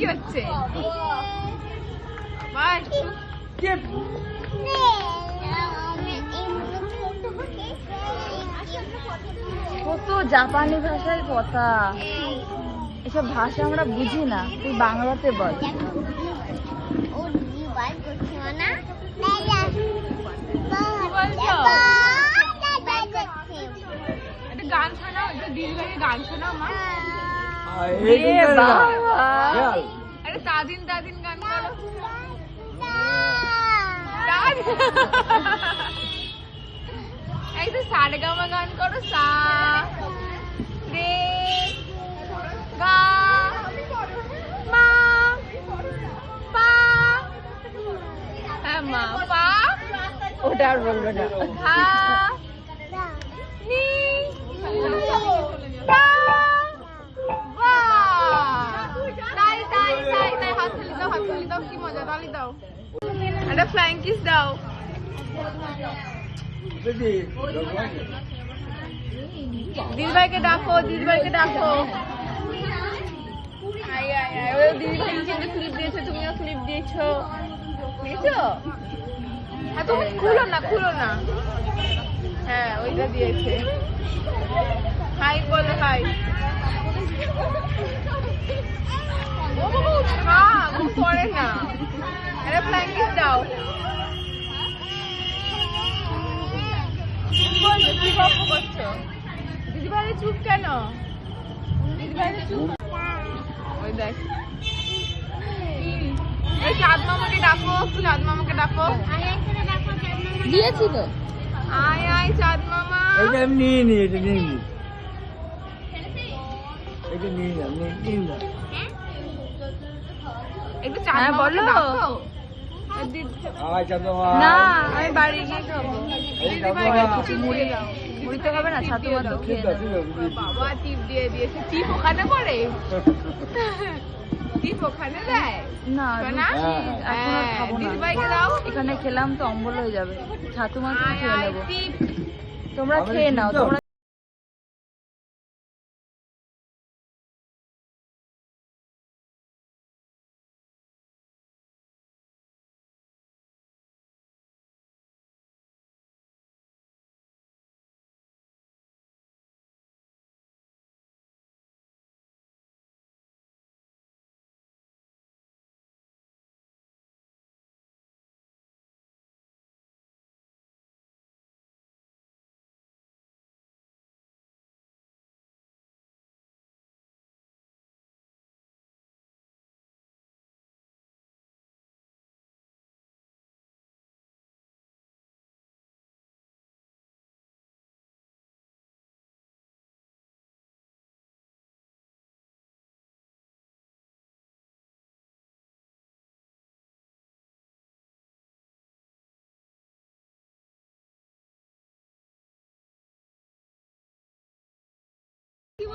কি হচ্ছে? কত জাপানি ভাষায় কথা। এসব ভাষা আমরা বুঝি না তুই বাংলাতে বল। গান শোনাও একটা দিদি ভাইকে গান শোনাও মা। তাদিন তাদিন গান একটা সারে গামা গান করো সা রে গা মা পা। হ্যাঁ মা পা। ওটা আর বলবে না। কি মজা তালি দাও। একটা ফ্লাইং কিস দাও। দিদি ভাইকে ডাকো দিদি ভাইকে ডাকো আই আই আই ওই দিদি ভাই নিচে ক্লিপ দিয়েছ তুমিও ক্লিপ দিয়েছ। দিয়েছ? হ্যাঁ তুমি খুলো না খুলো না। হ্যাঁ ওইটা দিয়েছে। পড়ে না। একটা ব্ল্যাঙ্কেট দাও কি গল্প করছ? দিদি ভাই চুপ কেন? চুপ? ওই দেখ। এই চাঁদ মামাকে ডাকো চাঁদ মামাকে ডাকো। দিয়েছি তো আয় আয় চাঁদ মামা। এটা আমি নিয়ে নি এটা নিয়ে এটা নিয়ে না নিয়ে না একটু হ্যাঁ, বলো। না আমি বাড়ি গিয়ে খাব। মুড়ি মুড়ি তো খাবে না ছাতু মাত্র খেয়ে বাবা টিপ দিয়ে দিয়েছে। টিপ ওখানে পড়ে? টিপ ওখানে দেয়? না শোনা? লুচি এখন আর হ্যাঁ, খাব না। দিদিভাইকে দাও। এখানে খেলাম তো অম্বল হয়ে যাবে। ছাতু মাত্র খেয়ে নেব। তোমরা খেয়ে নাও তোমরা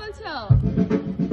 কি বলছো